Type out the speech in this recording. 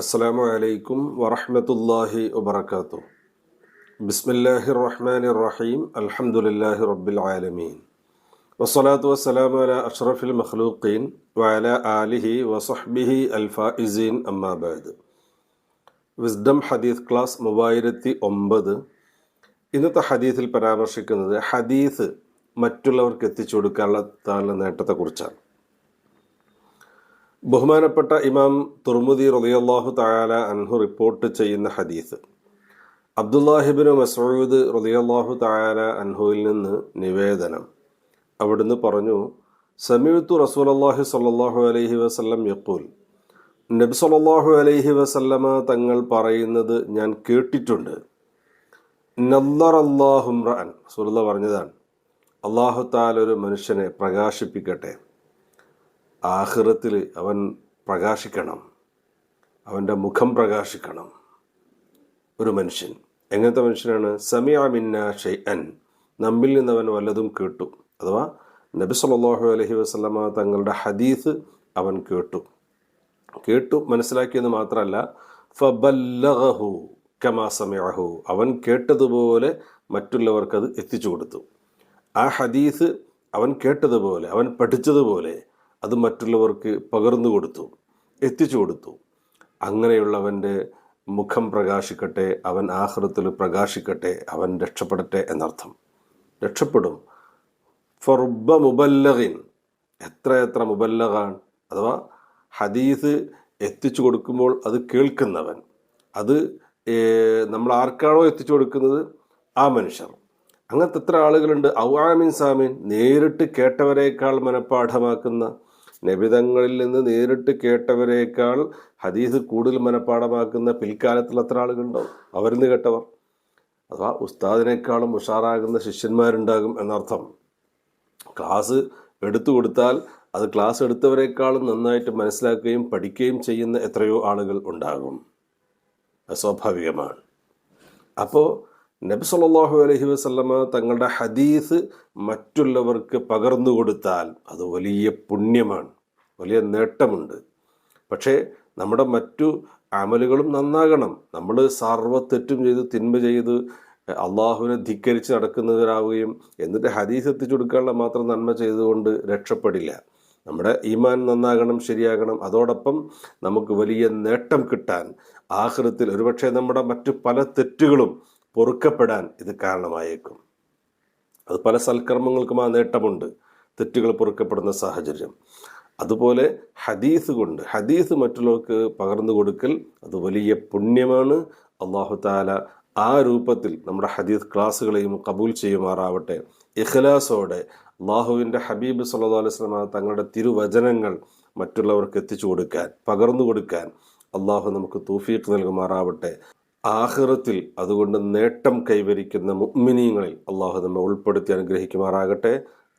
അസ്സാമു അലൈക്കും വറഹമത്തല്ലാഹി വബർക്കാത്തു ബിസ്മില്ലാഹി റഹ്മാൻ റഹീം അൽഹംദുലില്ലാഹി റബ്ബിൽ ആലമീൻ വസ്സലാത്തു വസ്സലാമു അല അഷ്റഫിൽ മഖ്ലൂഖീൻ വഅല ആലിഹി വസഹ്ബിഹി അൽഫായിസീൻ അമ്മാബാദ് വിസ്ഡം ഹദീസ് ക്ലാസ് മൂവായിരത്തി ഒമ്പത്. ഇന്നത്തെ ഹദീസിൽ പരാമർശിക്കുന്നത് ഹദീസ് മറ്റുള്ളവർക്ക് എത്തിച്ചു കൊടുക്കാനുള്ള നേട്ടത്തെക്കുറിച്ചാണ്. ബഹുമാനപ്പെട്ട ഇമാം തുർമുദി റളിയല്ലാഹു തആല അൻഹു റിപ്പോർട്ട് ചെയ്യുന്ന ഹദീസ്. അബ്ദുല്ലാഹിബിന് മസൂദ് റളിയല്ലാഹു തആല അൻഹുവിൽ നിന്ന് നിവേദനം. അവിടുന്ന് പറഞ്ഞു സമീത്തു അള്ളാഹു സല്ലാഹു അലൈഹി വസ്ലം യക്കൂൽ നബി സല്ലാഹു അലൈഹി വസല്ലമ തങ്ങൾ പറയുന്നത് ഞാൻ കേട്ടിട്ടുണ്ട്. നല്ലറല്ലാഹുറാൻ റസൂലുള്ള പറഞ്ഞതാണ് അള്ളാഹു താലൊരു മനുഷ്യനെ പ്രകാശിപ്പിക്കട്ടെ. ആഹ്റത്തിൽ അവൻ പ്രകാശിക്കണം. അവന്റെ മുഖം പ്രകാശിക്കണം. ഒരു മനുഷ്യൻ. എങ്ങനത്തെ മനുഷ്യനാണ്? സമിയ മിന്ന ഷെയ്അൻ നമ്മിൽ നിന്ന് അവൻ വല്ലതും കേട്ടു. അഥവാ നബി സല്ലാഹു അലഹി വസ്ലമ തങ്ങളുടെ ഹദീസ് അവൻ കേട്ടു. കേട്ടു മനസ്സിലാക്കിയെന്ന് മാത്രമല്ല ഫബല്ലഹു കമാ സമയഹു അവൻ കേട്ടതുപോലെ മറ്റുള്ളവർക്കത് എത്തിച്ചു കൊടുത്തു. ആ ഹദീസ് അവൻ കേട്ടതുപോലെ അവൻ പഠിച്ചതുപോലെ അത് മറ്റുള്ളവർക്ക് പകർന്നു കൊടുത്തു എത്തിച്ചു കൊടുത്തു. അങ്ങനെയുള്ളവന്റെ മുഖം പ്രകാശിക്കട്ടെ അവൻ ആഹൃത്തിൽ പ്രകാശിക്കട്ടെ അവൻ രക്ഷപ്പെടട്ടെ എന്നർത്ഥം. രക്ഷപ്പെടും. ഫറുബ മുബല്ലഹിൻ എത്ര എത്ര മുബല്ലഹാൻ അഥവാ ഹദീസ് എത്തിച്ചു കൊടുക്കുമ്പോൾ അത് കേൾക്കുന്നവൻ. അത് നമ്മൾ ആർക്കാണോ എത്തിച്ചു കൊടുക്കുന്നത്? ആ മനുഷ്യർ. അങ്ങനത്തെ എത്ര ആളുകളുണ്ട്? ഔആമിൻ സാമിൻ. നേരിട്ട് കേട്ടവരേക്കാൾ മനഃപ്പാഠമാക്കുന്ന നബിതങ്ങളിൽ നിന്ന് നേരിട്ട് കേട്ടവരേക്കാൾ ഹദീസ് കൂടുതൽ മനഃപ്പാഠമാക്കുന്ന പിൽക്കാലത്തിൽ അത്ര ആളുകളുണ്ടാവും? നിന്ന് കേട്ടവർ. അഥവാ ഉസ്താദിനേക്കാളും ഉഷാറാകുന്ന ശിഷ്യന്മാരുണ്ടാകും എന്നർത്ഥം. ക്ലാസ് എടുത്തു കൊടുത്താൽ അത് ക്ലാസ് എടുത്തവരെക്കാളും നന്നായിട്ട് മനസ്സിലാക്കുകയും പഠിക്കുകയും ചെയ്യുന്ന എത്രയോ ആളുകൾ ഉണ്ടാകും. അസ്വാഭാവികമാണ് അപ്പോൾ നബി സല്ലാഹു അലഹി വസല്ലമ തങ്ങളുടെ ഹദീസ് മറ്റുള്ളവർക്ക് പകർന്നു കൊടുത്താൽ അത് വലിയ പുണ്യമാണ്. വലിയ നേട്ടമുണ്ട്. പക്ഷേ നമ്മുടെ മറ്റു അമലുകളും നന്നാകണം. നമ്മൾ സർവ തെറ്റും ചെയ്ത് തിന്മ ചെയ്ത് അള്ളാഹുവിനെ ധിക്കരിച്ച് നടക്കുന്നവരാവുകയും എന്നിട്ട് ഹദീസ് എത്തിച്ചു കൊടുക്കാനുള്ള മാത്രം നന്മ ചെയ്തുകൊണ്ട് രക്ഷപ്പെടില്ല. നമ്മുടെ ഈമാൻ നന്നാകണം ശരിയാകണം. അതോടൊപ്പം നമുക്ക് വലിയ നേട്ടം കിട്ടാൻ ആഹൃത്തിൽ ഒരുപക്ഷെ നമ്മുടെ മറ്റു പല തെറ്റുകളും പൊറുക്കപ്പെടാൻ ഇത് കാരണമായേക്കും. അത് പല സൽക്കർമ്മങ്ങൾക്കും ആ നേട്ടമുണ്ട്. തെറ്റുകൾ പൊറുക്കപ്പെടുന്ന സാഹചര്യം. അതുപോലെ ഹദീസ് കൊണ്ട് ഹദീസ് മറ്റുള്ളവർക്ക് പകർന്നു കൊടുക്കൽ അത് വലിയ പുണ്യമാണ്. അള്ളാഹു താല ആ രൂപത്തിൽ നമ്മുടെ ഹദീസ് ക്ലാസ്സുകളെയും കബൂൽ ചെയ്യുമാറാവട്ടെ. ഇഖ്ലാസോടെ അള്ളാഹുവിന്റെ ഹബീബ് സല്ലാ അലൈഹി സ്വലമ തങ്ങളുടെ തിരുവചനങ്ങൾ മറ്റുള്ളവർക്ക് എത്തിച്ചു കൊടുക്കാൻ പകർന്നു കൊടുക്കാൻ അള്ളാഹു നമുക്ക് തൂഫീക്ക് നൽകുമാറാവട്ടെ. ആഹ്റത്തിൽ അതുകൊണ്ട് നേട്ടം കൈവരിക്കുന്ന മുഗ്മിനീങ്ങളിൽ അള്ളാഹു നമ്മെ ഉൾപ്പെടുത്തി അനുഗ്രഹിക്കുമാറാകട്ടെ.